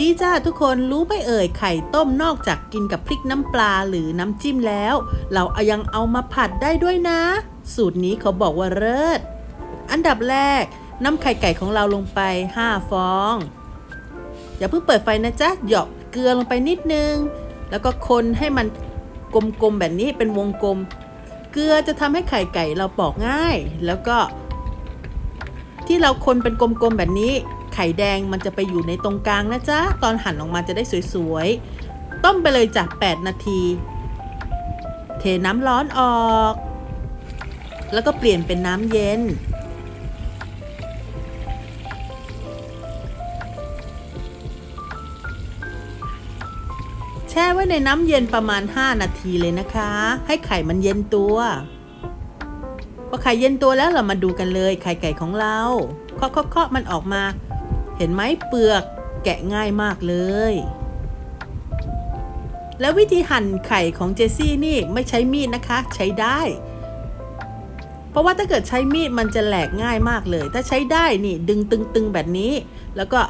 ดีจ้าทุกคนรู้ไหม่เอ่ยไข่ต้มนอกจากกินกับพริกน้ำปลาหรือน้ำจิ้มแล้ว เราเอายังเอามาผัดได้ด้วยนะ สูตรนี้เขาบอกว่าเลิศอันดับแรกน้ำไข่ไก่ของเราลงไป 5 ฟอง อย่าเพิ่งเปิดไฟนะจ๊ะหยอกเกลือลงไปนิดนึง แล้วก็คนให้มันกลมๆแบบนี้เป็นวงกลม เกลือจะทำให้ไข่ไก่เราปอกง่าย แล้วก็ ที่เราคนเป็นกลมๆแบบนี้ ไข่แดงมันจะไปอยู่ในตรงกลางนะจ๊ะ ตอนหั่นออกมาจะได้สวยๆ ต้มไปเลยจาก8นาที เทน้ำร้อนออก แล้วก็เปลี่ยนเป็นน้ำเย็น แช่ไว้ในน้ำเย็นประมาณ 5 นาทีเลยนะคะ ให้ไข่มันเย็นตัวพอไข่เย็นตัวแล้วเรามาดูกันเลยไข่ไก่ของเราเคาะเคาะมันออกมา เห็นไหมเปลือกแกะง่ายมากเลย แล้ววิธีหั่นไข่ของเจสซี่นี่ไม่ใช้มีดนะคะ ใช้ได้ เพราะว่าถ้าเกิดใช้มีดมันจะแหลกง่ายมากเลย ถ้าใช้ได้นี่ดึงตึงๆแบบนี้ แล้วก็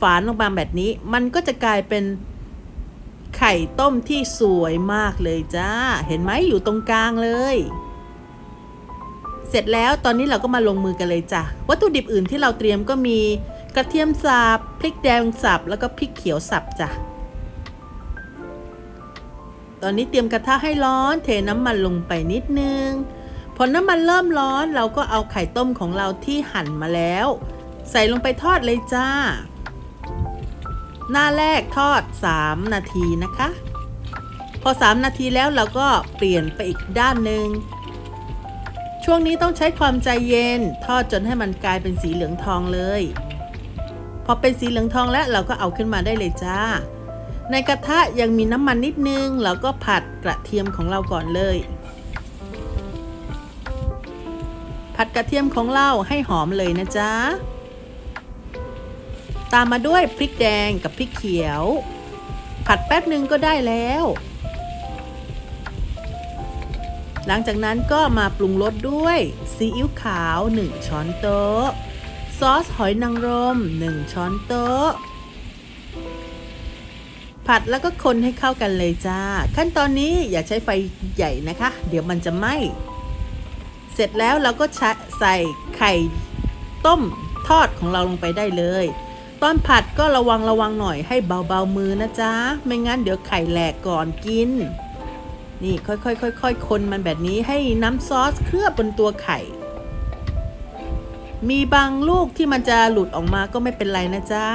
ฝานลงมาแบบนี้ มันก็จะกลายเป็นไข่ต้มที่สวยมากเลยจ้า เห็นไหมอยู่ตรงกลางเลย เสร็จแล้วตอนนี้เราก็มาลงมือกันเลยจ้ะ วัตถุดิบอื่นที่เราเตรียมก็มี กระเทียมสับพริกแดงสับแล้วก็พริกเขียวสับจ้ะ ตอนนี้เตรียมกระทะให้ร้อนเทน้ำมันลงไปนิดนึง พอน้ำมันเริ่มร้อนเราก็เอาไข่ต้มของเราที่หั่นมาแล้ว ใส่ลงไปทอดเลยจ้า หน้าแรกทอด 3 นาทีนะคะ พอ 3 นาทีแล้วเราก็เปลี่ยนไปอีกด้านหนึ่งช่วงนี้ต้องใช้ความใจเย็น ทอดจนให้มันกลายเป็นสีเหลืองทองเลย อเป็นสีเหลืองทองแล้วเราก็เอาขึ้นมาได้เลยจ้า ในกระทะยังมีน้ำมันนิดนึงเราก็ผัดกระเทียมของเราก่อนเลย ผัดกระเทียมของเราให้หอมเลยนะจ๊ะตามมาด้วยพริกแดงกับพริกเขียว ผัดแป๊บหนึ่งก็ได้แล้ว หลังจากนั้นก็มาปรุงรสด้วยซีอิ๊วขาว 1 ช้อนโต๊ะ ซอสหอยนางรม 1 ช้อนโต๊ะ ผัดแล้วก็คนให้เข้ากันเลยจ้า ขั้นตอนนี้อย่าใช้ไฟใหญ่นะคะ เดี๋ยวมันจะไหม้เสร็จแล้วเราก็ใส่ไข่ต้มทอดของเราลงไปได้เลย ตอนผัดก็ระวังระวังหน่อยให้เบาๆมือนะจ๊ะ ไม่งั้นเดี๋ยวไข่แหลกก่อนกิน นี่ค่อยๆค่อยๆคนมันแบบนี้ให้น้ำซอสเคลือบบนตัวไข่ มีบางลูกที่มันจะหลุดออกมาก็ไม่เป็นไรนะจ๊ะ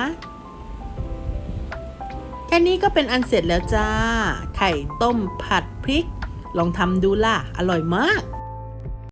แค่นี้ก็เป็นอันเสร็จแล้วจ้า ไข่ต้มผัดพริก ลองทำดูล่ะ อร่อยมาก